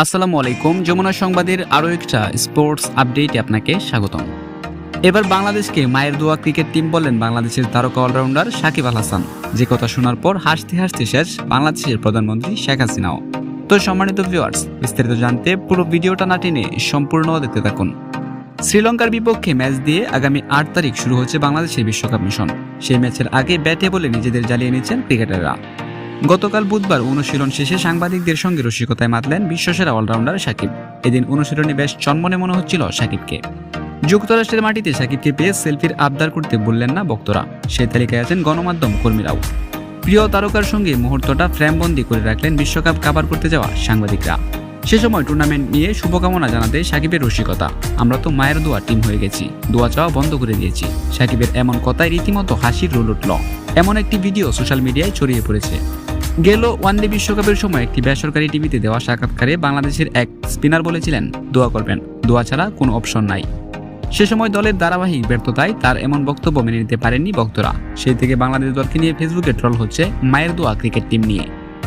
আসসালামু আলাইকুম, যমুনা সংবাদের আরও একটা স্পোর্টস আপডেটে আপনাকে স্বাগতম। এবার বাংলাদেশকে মায়ের দোয়া ক্রিকেট টিম বললেন বাংলাদেশের তারকা অলরাউন্ডার সাকিব আল হাসান। যে কথা শোনার পর হাসতে হাসতে শেষ বাংলাদেশের প্রধানমন্ত্রী শেখ হাসিনাও। তো সম্মানিত ভিউয়ার্স বিস্তারিত জানতে পুরো ভিডিওটা না টেনে সম্পূর্ণ দেখতে থাকুন। শ্রীলঙ্কার বিপক্ষে ম্যাচ দিয়ে আগামী আট তারিখ শুরু হচ্ছে বাংলাদেশের বিশ্বকাপ মিশন। সেই ম্যাচের আগে ব্যাটে বলে নিজেদের জ্বালিয়ে নিচ্ছেন ক্রিকেটাররা। গতকাল বুধবার অনুশীলন শেষে সাংবাদিকদের সঙ্গে রসিকতায় মাতলেন বিশ্বসেরা অলরাউন্ডার সাকিব। এদিন অনুশীলনে বেশ চন্মনে মনে হচ্ছিল সাকিবকে। যুক্তরাষ্ট্রের মাটিতে সাকিবকে পেয়ে সেলফির আবদার করতে বললেন না বক্তরা। সেই তালিকায় আছেন গণমাধ্যম কর্মীরাও। প্রিয় তারকার সঙ্গে মুহূর্তটা ফ্রেমবন্দি করে রাখলেন বিশ্বকাপ কাবার করতে যাওয়া সাংবাদিকরা। সে সময় টুর্নামেন্ট নিয়ে শুভকামনা জানাতে সাকিবের রসিকতা। আমরা তো মায়ের দোয়া টিম হয়ে গেছি। দোয়া চাওয়া বন্ধ করে দিয়েছি। সাকিবের এমন কথায় রীতিমতো হাসির রোল উঠল। এমন একটি ভিডিও সোশ্যাল মিডিয়ায় ছড়িয়ে পড়েছে। গেল ওয়ানডে বিশ্বকাপের সময় একটি বেসরকারি টিভিতে দেওয়া সাক্ষাৎকারে বাংলাদেশের এক স্পিনার বলেছিলেন, দোয়া করবেন, দোয়া ছাড়া কোনো অপশন নাই। সে সময় দলের ধারাবাহিক ব্যর্থতায় তার এমন বক্তব্য মেনে নিতে পারেননি ভক্তরা সেই থেকে বাংলাদেশ দলকে নিয়ে ফেসবুকে ট্রল হচ্ছে মায়ের দোয়া ক্রিকেট টিম নিয়ে।